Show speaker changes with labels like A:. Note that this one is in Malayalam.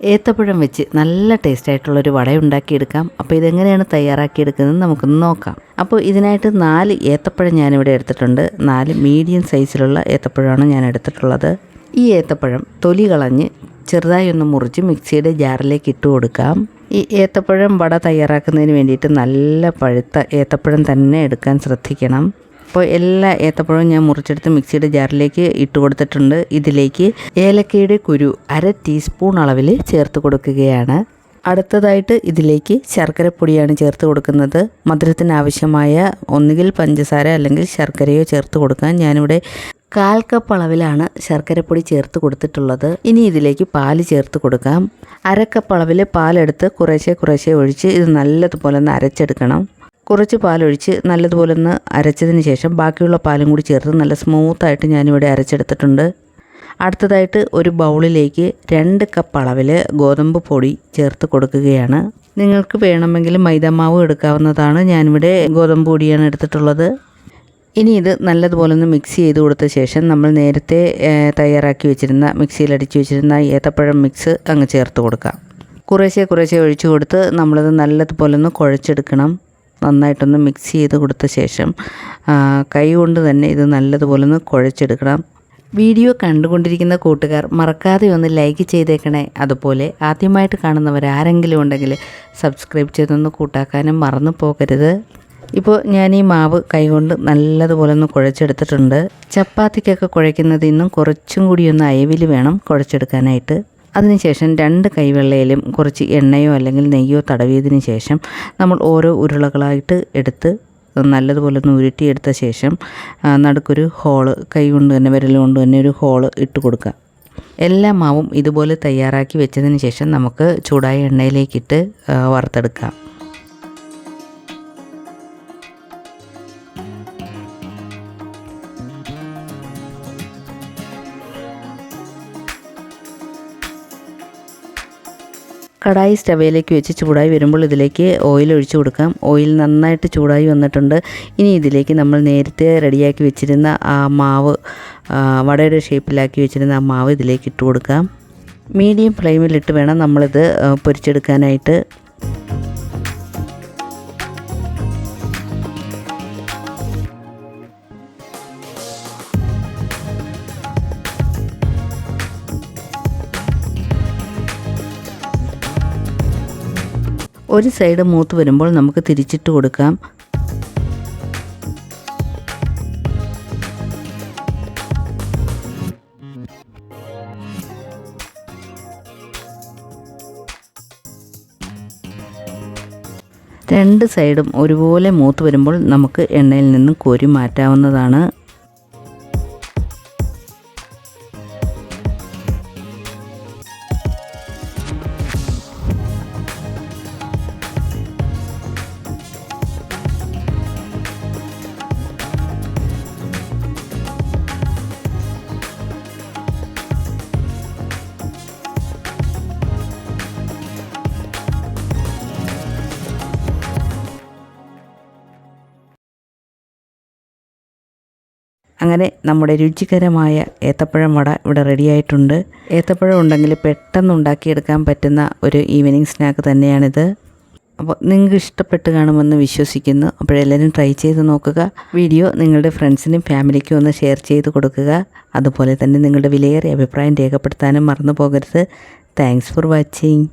A: ഏത്തപ്പഴം വെച്ച് നല്ല ടേസ്റ്റ് ആയിട്ടുള്ളൊരു വട ഉണ്ടാക്കിയെടുക്കാം അപ്പോൾ ഇതെങ്ങനെയാണ് തയ്യാറാക്കിയെടുക്കുന്നത് നമുക്കൊന്ന് നോക്കാം. അപ്പോൾ ഇതിനായിട്ട് നാല് ഏത്തപ്പഴം ഞാനിവിടെ എടുത്തിട്ടുണ്ട്. നാല് മീഡിയം സൈസിലുള്ള ഏത്തപ്പഴമാണ് ഞാൻ എടുത്തിട്ടുള്ളത്. ഈ ഏത്തപ്പഴം തൊലി കളഞ്ഞ് ചെറുതായി ഒന്ന് മുറിച്ച് മിക്സിയുടെ ജാറിലേക്ക് ഇട്ട് കൊടുക്കാം. ഈ ഏത്തപ്പഴം വട തയ്യാറാക്കുന്നതിന് വേണ്ടിയിട്ട് നല്ല പഴുത്ത ഏത്തപ്പഴം തന്നെ എടുക്കാൻ ശ്രദ്ധിക്കണം. അപ്പോൾ എല്ലാ ഏത്തപ്പഴവും ഞാൻ മുറിച്ചെടുത്ത് മിക്സിയുടെ ജാറിലേക്ക് ഇട്ട് കൊടുത്തിട്ടുണ്ട്. ഇതിലേക്ക് ഏലക്കയുടെ കുരു അര ടീസ്പൂൺ അളവിൽ ചേർത്ത് കൊടുക്കുകയാണ്. അടുത്തതായിട്ട് ഇതിലേക്ക് ശർക്കരപ്പൊടിയാണ് ചേർത്ത് കൊടുക്കുന്നത്. മധുരത്തിന് ആവശ്യമായ ഒന്നുകിൽ പഞ്ചസാര അല്ലെങ്കിൽ ശർക്കരയോ ചേർത്ത് കൊടുക്കാൻ ഞാനിവിടെ കാൽ കപ്പ് അളവിലാണ് ശർക്കരപ്പൊടി ചേർത്ത് കൊടുത്തിട്ടുള്ളത്. ഇനി ഇതിലേക്ക് പാൽ ചേർത്ത് കൊടുക്കാം. അര കപ്പ് അളവിൽ പാലെടുത്ത് കുറേശ്ശെ കുറേശ്ശെ ഒഴിച്ച് ഇത് നല്ലതുപോലെ ഒന്ന് അരച്ചെടുക്കണം. കുറച്ച് പാലൊഴിച്ച് നല്ലതുപോലെ ഒന്ന് അരച്ചതിന് ശേഷം ബാക്കിയുള്ള പാലും കൂടി ചേർത്ത് നല്ല സ്മൂത്തായിട്ട് ഞാനിവിടെ അരച്ചെടുത്തിട്ടുണ്ട്. അടുത്തതായിട്ട് ഒരു ബൗളിലേക്ക് രണ്ട് കപ്പ് അളവിൽ ഗോതമ്പ് പൊടി ചേർത്ത് കൊടുക്കുകയാണ്. നിങ്ങൾക്ക് വേണമെങ്കിൽ മൈദമാവ് എടുക്കാവുന്നതാണ്. ഞാനിവിടെ ഗോതമ്പ് പൊടിയാണ് എടുത്തിട്ടുള്ളത്. ഇനി ഇത് നല്ലതുപോലെ ഒന്ന് മിക്സ് ചെയ്ത് കൊടുത്ത ശേഷം നമ്മൾ നേരത്തെ തയ്യാറാക്കി വെച്ചിരുന്ന മിക്സിയിൽ അടിച്ച് വെച്ചിരുന്ന ഏത്തപ്പഴം മിക്സ് അങ്ങ് ചേർത്ത് കൊടുക്കാം. കുറേശ്ശെ കുറേശ്ശെ ഒഴിച്ചു കൊടുത്ത് നമ്മളത് നല്ലതുപോലെ ഒന്ന് കുഴച്ചെടുക്കണം. നന്നായിട്ടൊന്ന് മിക്സ് ചെയ്ത് കൊടുത്ത ശേഷം കൈ കൊണ്ട് തന്നെ ഇത് നല്ലതുപോലെ ഒന്ന് കുഴച്ചെടുക്കണം. വീഡിയോ കണ്ടുകൊണ്ടിരിക്കുന്ന കൂട്ടുകാർ മറക്കാതെ ഒന്ന് ലൈക്ക് ചെയ്തേക്കണേ. അതുപോലെ ആദ്യമായിട്ട് കാണുന്നവർ ആരെങ്കിലും ഉണ്ടെങ്കിൽ സബ്സ്ക്രൈബ് ചെയ്തൊന്ന് കൂട്ടാക്കാനും മറന്നു പോകരുത്. ഇപ്പോൾ ഞാൻ ഈ മാവ് കൈകൊണ്ട് നല്ലതുപോലെ ഒന്ന് കുഴച്ചെടുത്തിട്ടുണ്ട്. ചപ്പാത്തിക്കൊക്കെ കുഴയ്ക്കുന്നതിൽ നിന്നും കുറച്ചും കൂടി ഒന്ന് അയവിൽ വേണം കുഴച്ചെടുക്കാനായിട്ട്. അതിനുശേഷം രണ്ട് കൈവെള്ളയിലും കുറച്ച് എണ്ണയോ അല്ലെങ്കിൽ നെയ്യോ തടവിയതിന് ശേഷം നമ്മൾ ഓരോ ഉരുളകളായിട്ട് എടുത്ത് നല്ലതുപോലെ ഒന്ന് ഉരുട്ടിയെടുത്ത ശേഷം നടുക്കൊരു ഹോൾ കൈ കൊണ്ട് തന്നെ വിരൽ കൊണ്ട് തന്നെ ഒരു ഹോൾ ഇട്ട് കൊടുക്കുക. എല്ലാ മാവും ഇതുപോലെ തയ്യാറാക്കി വെച്ചതിന് ശേഷം നമുക്ക് ചൂടായ എണ്ണയിലേക്കിട്ട് വറുത്തെടുക്കാം. കടായി സ്റ്റവയിലേക്ക് വെച്ച് ചൂടായി വരുമ്പോൾ ഇതിലേക്ക് ഓയിൽ ഒഴിച്ചു കൊടുക്കാം. ഓയിൽ നന്നായിട്ട് ചൂടായി വന്നിട്ടുണ്ട്. ഇനി ഇതിലേക്ക് നമ്മൾ നേരത്തെ റെഡിയാക്കി വെച്ചിരുന്ന ആ മാവ് വടയുടെ ഷേപ്പിലാക്കി വെച്ചിരുന്ന ആ മാവ് ഇതിലേക്ക് ഇട്ട് കൊടുക്കാം. മീഡിയം ഫ്ലെയിമിലിട്ട് വേണം നമ്മളിത് പൊരിച്ചെടുക്കാനായിട്ട്. ഒരു സൈഡ് മൂത്ത് വരുമ്പോൾ നമുക്ക് തിരിച്ചിട്ട് കൊടുക്കാം. രണ്ട് സൈഡും ഒരുപോലെ മൂത്ത് വരുമ്പോൾ നമുക്ക് എണ്ണയിൽ നിന്നും കോരി മാറ്റാവുന്നതാണ്. അങ്ങനെ നമ്മുടെ രുചികരമായ ഏത്തപ്പഴം വട ഇവിടെ റെഡിയായിട്ടുണ്ട് ഏത്തപ്പഴം ഉണ്ടെങ്കിൽ പെട്ടെന്ന് ഉണ്ടാക്കിയെടുക്കാൻ പറ്റുന്ന ഒരു ഈവനിങ് സ്നാക്ക് തന്നെയാണിത്. അപ്പോൾ നിങ്ങൾക്ക് ഇഷ്ടപ്പെട്ട് കാണുമെന്ന് വിശ്വസിക്കുന്നു. അപ്പോഴെല്ലാവരും ട്രൈ ചെയ്ത് നോക്കുക. വീഡിയോ നിങ്ങളുടെ ഫ്രണ്ട്സിനും ഫാമിലിക്കും ഒന്ന് ഷെയർ ചെയ്ത് കൊടുക്കുക. അതുപോലെ തന്നെ നിങ്ങളുടെ വിലയേറിയ അഭിപ്രായം രേഖപ്പെടുത്താനും മറന്നു പോകരുത് താങ്ക്സ് ഫോർ വാച്ചിങ്